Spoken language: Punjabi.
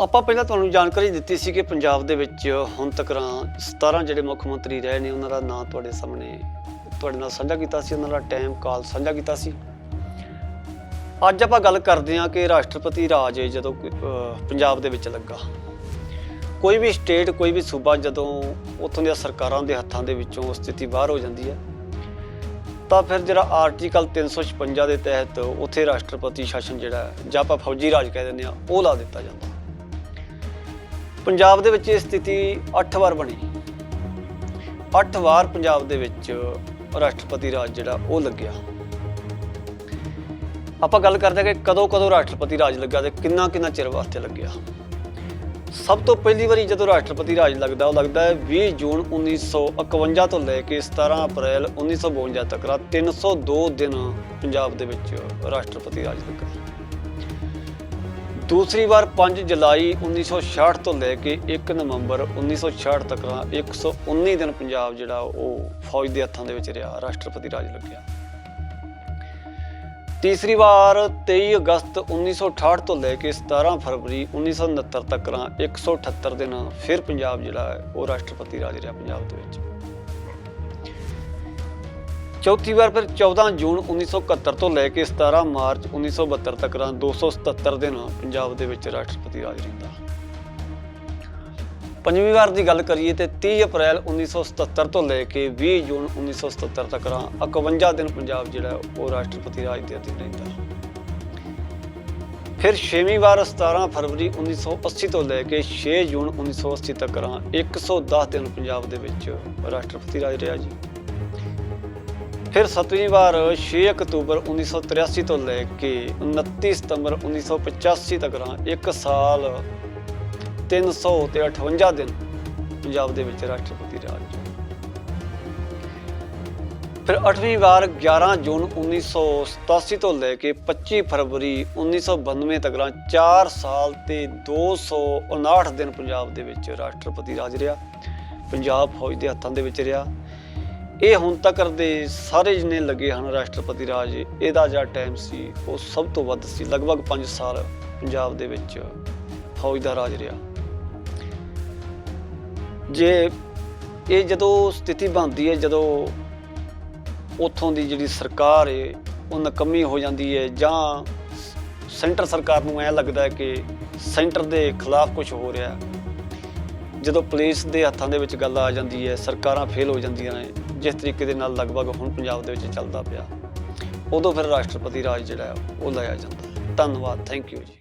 ਆਪਾਂ ਪਹਿਲਾਂ ਤੁਹਾਨੂੰ ਜਾਣਕਾਰੀ ਦਿੱਤੀ ਸੀ ਕਿ ਪੰਜਾਬ ਦੇ ਵਿੱਚ ਹੁਣ ਤੱਕ 17 ਜਿਹੜੇ ਮੁੱਖ ਮੰਤਰੀ ਰਹੇ ਨੇ, ਉਹਨਾਂ ਦਾ ਨਾਂ ਤੁਹਾਡੇ ਸਾਹਮਣੇ, ਤੁਹਾਡੇ ਨਾਲ ਸਾਂਝਾ ਕੀਤਾ ਸੀ, ਉਹਨਾਂ ਦਾ ਟਾਈਮ ਕਾਲ ਸਾਂਝਾ ਕੀਤਾ ਸੀ। ਅੱਜ ਆਪਾਂ ਗੱਲ ਕਰਦੇ ਹਾਂ ਕਿ ਰਾਸ਼ਟਰਪਤੀ ਰਾਜ ਜਦੋਂ ਪੰਜਾਬ ਦੇ ਵਿੱਚ ਲੱਗਾ। ਕੋਈ ਵੀ ਸਟੇਟ ਕੋਈ ਵੀ ਸੂਬਾ ਜਦੋਂ ਉੱਥੋਂ ਦੀਆਂ ਸਰਕਾਰਾਂ ਦੇ ਹੱਥਾਂ ਦੇ ਵਿੱਚੋਂ ਸਥਿਤੀ ਬਾਹਰ ਹੋ ਜਾਂਦੀ ਹੈ, ਤਾਂ ਫਿਰ ਜਿਹੜਾ ਆਰਟੀਕਲ 356 ਦੇ ਤਹਿਤ ਉੱਥੇ ਰਾਸ਼ਟਰਪਤੀ ਸ਼ਾਸਨ ਜਿਹੜਾ ਜਾਂ ਆਪਾਂ ਫੌਜੀ ਰਾਜ ਕਹਿ ਦਿੰਦੇ ਆ ਉਹ ਲਾ ਦਿੱਤਾ ਜਾਂਦਾ। ਪੰਜਾਬ ਦੇ ਵਿੱਚ ਇਹ ਸਥਿਤੀ 8 ਵਾਰ ਬਣੀ। 8 ਵਾਰ ਪੰਜਾਬ ਦੇ ਵਿੱਚ ਰਾਸ਼ਟਰਪਤੀ ਰਾਜ ਜਿਹੜਾ ਉਹ ਲੱਗਿਆ। ਆਪਾਂ ਗੱਲ ਕਰਦੇ ਹਾਂ ਕਿ ਕਦੋਂ ਕਦੋਂ ਰਾਸ਼ਟਰਪਤੀ ਰਾਜ ਲੱਗਾ ਤੇ ਕਿੰਨਾ ਕਿੰਨਾ ਚਿਰ ਵਾਸਤੇ ਲੱਗਿਆ। ਸਭ ਤੋਂ ਪਹਿਲੀ ਵਾਰੀ ਜਦੋਂ ਰਾਸ਼ਟਰਪਤੀ ਰਾਜ ਲੱਗਦਾ, ਉਹ ਲੱਗਦਾ ਹੈ 20 ਜੂਨ 1951 ਤੋਂ ਲੈ ਕੇ 17 ਅਪ੍ਰੈਲ 1952 ਤੱਕ ਰਾ 302 ਦਿਨ ਪੰਜਾਬ ਦੇ ਵਿੱਚ ਰਾਸ਼ਟਰਪਤੀ ਰਾਜ ਲੱਗਾ। ਦੂਸਰੀ ਵਾਰ 5 ਜੁਲਾਈ 1966 ਤੋਂ ਲੈ ਕੇ 1 ਨਵੰਬਰ 1966 ਤੱਕ ਰਾ 119 ਦਿਨ ਪੰਜਾਬ ਜਿਹੜਾ ਉਹ ਫੌਜ ਦੇ ਹੱਥਾਂ ਦੇ ਵਿੱਚ ਰਿਹਾ, ਰਾਸ਼ਟਰਪਤੀ ਰਾਜ ਲੱਗਿਆ। ਤੀਸਰੀ ਵਾਰ 23 ਅਗਸਤ 1968 ਤੋਂ ਲੈ ਕੇ 17 ਫਰਵਰੀ 1969 ਤੱਕ ਰਾਂ 178 ਦਿਨ ਫਿਰ ਪੰਜਾਬ ਜਿਹੜਾ ਹੈ, ਉਹ ਰਾਸ਼ਟਰਪਤੀ ਰਾਜ ਰਿਹਾ ਪੰਜਾਬ ਦੇ ਵਿੱਚ। ਚੌਥੀ ਵਾਰ ਫਿਰ 14 ਜੂਨ 1971 ਤੋਂ ਲੈ ਕੇ 17 ਮਾਰਚ 1972 ਤੱਕ ਰਾਂ 277 ਦਿਨ ਪੰਜਾਬ ਦੇ ਵਿੱਚ ਰਾਸ਼ਟਰਪਤੀ ਰਾਜ ਰਹਿੰਦਾ। ਪੰਜਵੀਂ ਵਾਰ ਦੀ ਗੱਲ ਕਰੀਏ ਤੇ 30 ਅਪ੍ਰੈਲ 1977 ਤੋਂ ਲੈ ਕੇ 20 ਜੂਨ 1977 ਤੱਕ ਰਾਂ 51 ਦਿਨ ਪੰਜਾਬ ਜਿਹੜਾ ਉਹ ਰਾਸ਼ਟਰਪਤੀ ਰਾਜ ਦੇ ਅਧੀਨ ਰਹਿੰਦਾ। ਫਿਰ ਛੇਵੀਂ ਵਾਰ 17 ਫਰਵਰੀ 1980 ਤੋਂ ਲੈ ਕੇ 6 ਜੂਨ 1980 ਤੱਕ ਰਾਂ 110 ਦਿਨ ਪੰਜਾਬ ਦੇ ਵਿੱਚ ਰਾਸ਼ਟਰਪਤੀ ਰਾਜ ਰਿਹਾ ਜੀ। ਫਿਰ ਸੱਤਵੀਂ ਵਾਰ 6 ਅਕਤੂਬਰ 1983 ਤੋਂ ਲੈ ਕੇ 29 ਸਤੰਬਰ 1985 ਤੱਕ ਰਾਂ ਇੱਕ ਸਾਲ 300 ਤੇ 58 ਦਿਨ ਪੰਜਾਬ ਦੇ ਵਿੱਚ ਰਾਸ਼ਟਰਪਤੀ ਰਾਜ ਫਿਰ 8ਵੀਂ ਵਾਰ 11 ਜੂਨ 1987 ਤੋਂ ਲੈ ਕੇ 25 ਫਰਵਰੀ 1992 ਤੱਕ ਰਾਂ 4 ਸਾਲ ਤੇ 259 ਦਿਨ ਪੰਜਾਬ ਦੇ ਵਿੱਚ ਰਾਸ਼ਟਰਪਤੀ ਰਾਜ ਰਿਹਾ। ਪੰਜਾਬ ਫੌਜ ਦੇ ਹੱਥਾਂ ਦੇ ਵਿੱਚ ਰਿਹਾ। ਇਹ ਹੁਣ ਤੱਕ ਦੇ ਸਾਰੇ ਜਿੰਨੇ ਲੱਗੇ ਹਨ ਰਾਸ਼ਟਰਪਤੀ ਰਾਜ, ਇਹਦਾ ਜਿਹੜਾ ਟਾਈਮ ਸੀ, ਉਹ ਸਭ ਤੋਂ ਵੱਧ ਸੀ, ਲਗਭਗ 5 ਸਾਲ ਪੰਜਾਬ ਦੇ ਵਿੱਚ ਫੌਜ ਦਾ ਰਾਜ ਰਿਹਾ। ਜੇ ਇਹ ਜਦੋਂ ਸਥਿਤੀ ਬਣਦੀ ਹੈ, ਜਦੋਂ ਉਥੋਂ ਦੀ ਜਿਹੜੀ ਸਰਕਾਰ ਹੈ ਉਹ ਨਕਮੀ ਹੋ ਜਾਂਦੀ ਹੈ, ਜਾਂ ਸੈਂਟਰ ਸਰਕਾਰ ਨੂੰ ਐ ਲੱਗਦਾ ਹੈ ਕਿ ਸੈਂਟਰ ਦੇ ਖਿਲਾਫ ਕੁਝ ਹੋ ਰਿਹਾ ਜਦੋਂ ਪੁਲਿਸ ਦੇ ਹੱਥਾਂ ਦੇ ਵਿੱਚ ਗੱਲ ਆ ਜਾਂਦੀ ਹੈ, ਸਰਕਾਰਾਂ ਫੇਲ ਹੋ ਜਾਂਦੀਆਂ ਨੇ ਜਿਸ ਤਰੀਕੇ ਦੇ ਨਾਲ ਲਗਭਗ ਹੁਣ ਪੰਜਾਬ ਦੇ ਵਿੱਚ ਚੱਲਦਾ ਪਿਆ, ਉਦੋਂ ਫਿਰ ਰਾਸ਼ਟਰਪਤੀ ਰਾਜ ਜਿਹੜਾ ਹੈ, ਉਹ ਲਾਇਆ ਜਾਂਦਾ। ਧੰਨਵਾਦ ਥੈਂਕ ਯੂ ਜੀ।